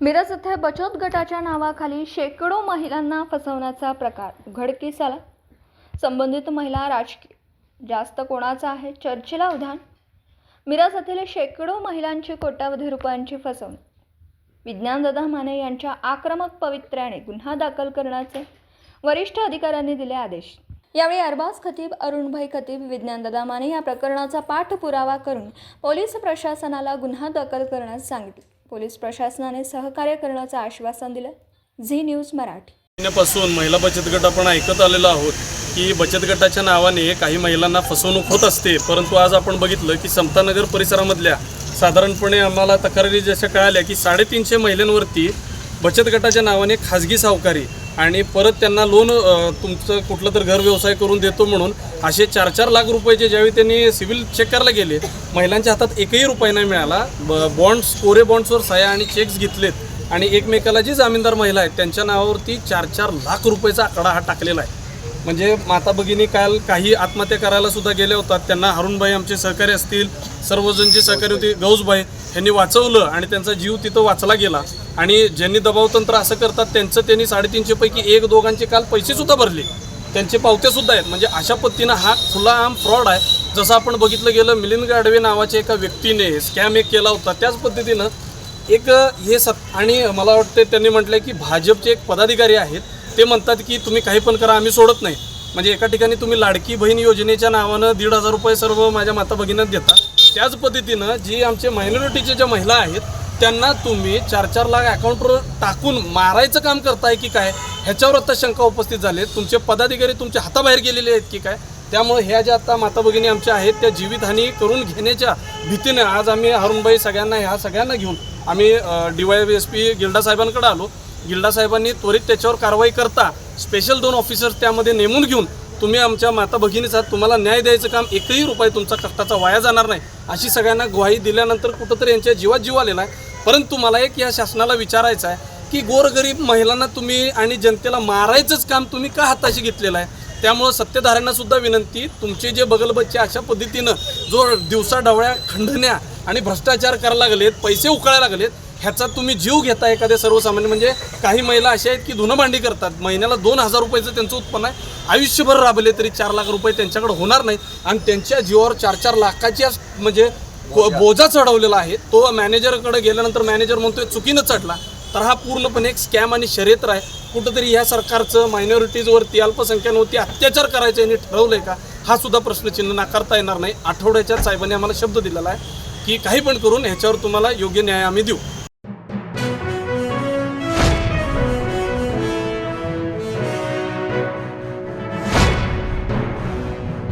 मिरज येथे बचत गटाच्या नावाखाली शेकडो महिलांना फसवण्याचा प्रकार. उघडकीस आला. संबंधित महिला राजकीय जास्त कोणाचा आहे? चर्चेला उदाहरण मिरज येथील शेकडो महिलांची कोट्यावधी रुपयांची फसवणूक. विज्ञानदादा माने यांच्या आक्रमक पवित्र्याने गुन्हा दाखल करण्याचे वरिष्ठ अधिकाऱ्यांनी दिले आदेश. यावेळी अरबाज खतीब अरुणभाई खतीब विज्ञानदादा माने या प्रकरणाचा पाठपुरावा करून पोलीस प्रशासनाला गुन्हा दाखल करण्यास सांगितले. पोलीस प्रशासनाने सहकार्य करण्याचं आश्वासन दिलं. झी न्यूज मराठी. महिन्यापासून महिला बचत गट आपण ऐकत आलेलो आहोत की बचत गटाच्या नावाने काही महिलांना फसवणूक होत असते. परंतु आज आपण बघितलं की समतानगर परिसरामधल्या साधारणपणे आम्हाला तक्रारी जशा कळाल्या की साडेतीनशे महिलांवरती बचत गटाच्या नावाने खाजगी सावकारी आणि परत त्यांना लोन तुमचं कुठलं तर घर व्यवसाय करून देतो म्हणून असे चार चार लाख रुपयाचे ज्यावेळी त्यांनी सिव्हिल चेक करायला गेले महिलांच्या हातात एकही रुपया नाही मिळाला. ब बॉन्ड्स कोरे बॉन्ड्सवर सह्या आणि चेक्स घेतलेत. आणि एकमेकाला जी जामीनदार महिला आहेत त्यांच्या नावावरती चार चार लाख रुपयाचा आकडा हा टाकलेला आहे. म्हणजे माता भगिनी काल काही आत्महत्या करायला सुद्धा गेल्या होतात. त्यांना हरुणबाई आमचे सहकारी असतील सर्वजण जे सहकारी होते गौसबाई यांनी वाचवलं आणि त्यांचा जीव तिथं वाचला गेला. आणि ज्यांनी दबावतंत्र असं करतात त्यांचं त्यांनी साडेतीनशेपैकी एक दोघांचे काल पैसेसुद्धा भरले. त्यांचे पावत्यासुद्धा आहेत. म्हणजे अशा पद्धतीनं हा खुला आम फ्रॉड आहे. जसं आपण बघितलं गेलं मिलिंद गाडवे नावाच्या एका व्यक्तीने स्कॅम एक केला होता. त्याच पद्धतीनं एक हे सत आणि मला वाटते त्यांनी म्हटलं की भाजपचे एक पदाधिकारी आहेत. ते म्हणतात की तुम्ही काही पण करा आम्ही सोडत नाही. म्हणजे एका ठिकाणी तुम्ही लाडकी बहीण योजनेच्या नावानं दीड हजार रुपये सर्व माझ्या माता भगिनीत देता. त्याच पद्धतीनं जी आमचे मायनॉरिटीच्या ज्या महिला आहेत त्यांना तुम्ही चार चार लाख अकाउंटवर टाकून मारायचं काम करताय की काय ह्याच्यावर आता शंका उपस्थित झाले तुमचे पदाधिकारी तुमच्या हाताबाहेर गेलेले आहेत की काय त्यामुळे ह्या ज्या आता माता भगिनी आमच्या आहेत त्या जीवितहानी करून घेण्याच्या भीतीने आज आम्ही अरुणबाई सगळ्यांना ह्या सगळ्यांना घेऊन आम्ही D Y S P Gilda साहेबांकडे आलो. गिल्डा साहेबांनी त्वरित त्याच्यावर कारवाई करता स्पेशल दोन ऑफिसर्स त्यामध्ये नेमून घेऊन तुम्ही आमच्या माता भगिनीचा तुम्हाला न्याय द्यायचं काम एकही रुपये तुमचा कष्टाचा वाया जाणार नाही. अशी सगळ्यांना ग्वाही दिल्यानंतर कुठंतरी यांच्या जीवात जीव आलेला आहे. परंतु मला एक या शासनाला विचारायचं आहे की गोरगरीब महिलांना तुम्ही आणि जनतेला मारायचंच काम तुम्ही का हाताशी घेतलेलं आहे? त्यामुळं सत्तेधाऱ्यांना सुद्धा विनंती तुमचे जे बगलबच्चे अशा पद्धतीनं जो दिवसा डवळ्या खंडण्या आणि भ्रष्टाचार करायला लागलेत पैसे उकळायला लागलेत ह्याचा तुम्ही जीव घेता एखाद्या सर्वसामान्य. म्हणजे काही महिला अशा आहेत की धुणं भांडी करतात. महिन्याला दोन हजार रुपयाचं त्यांचं उत्पन्न आहे. आयुष्यभर राबले तरी चार लाख रुपये त्यांच्याकडे होणार नाहीत. आणि त्यांच्या जीवावर चार चार लाखाच्या म्हणजे बोजा. चढवलेला आहे. तो मॅनेजरकडे गेल्यानंतर मॅनेजर म्हणतोय चुकीनं चढला. तर हा पूर्णपणे एक स्कॅम आणि शर्यत आहे. कुठंतरी ह्या सरकारचं मायनॉरिटीजवरती अल्पसंख्यांवरती अत्याचार करायचं यांनी ठरवलंय का? हा सुद्धा प्रश्नचिन्ह नाकारता येणार नाही. आठवड्याच्या साहेबांनी आम्हाला शब्द दिलेला आहे की काही पण करून ह्याच्यावर तुम्हाला योग्य न्याय आम्ही देऊ.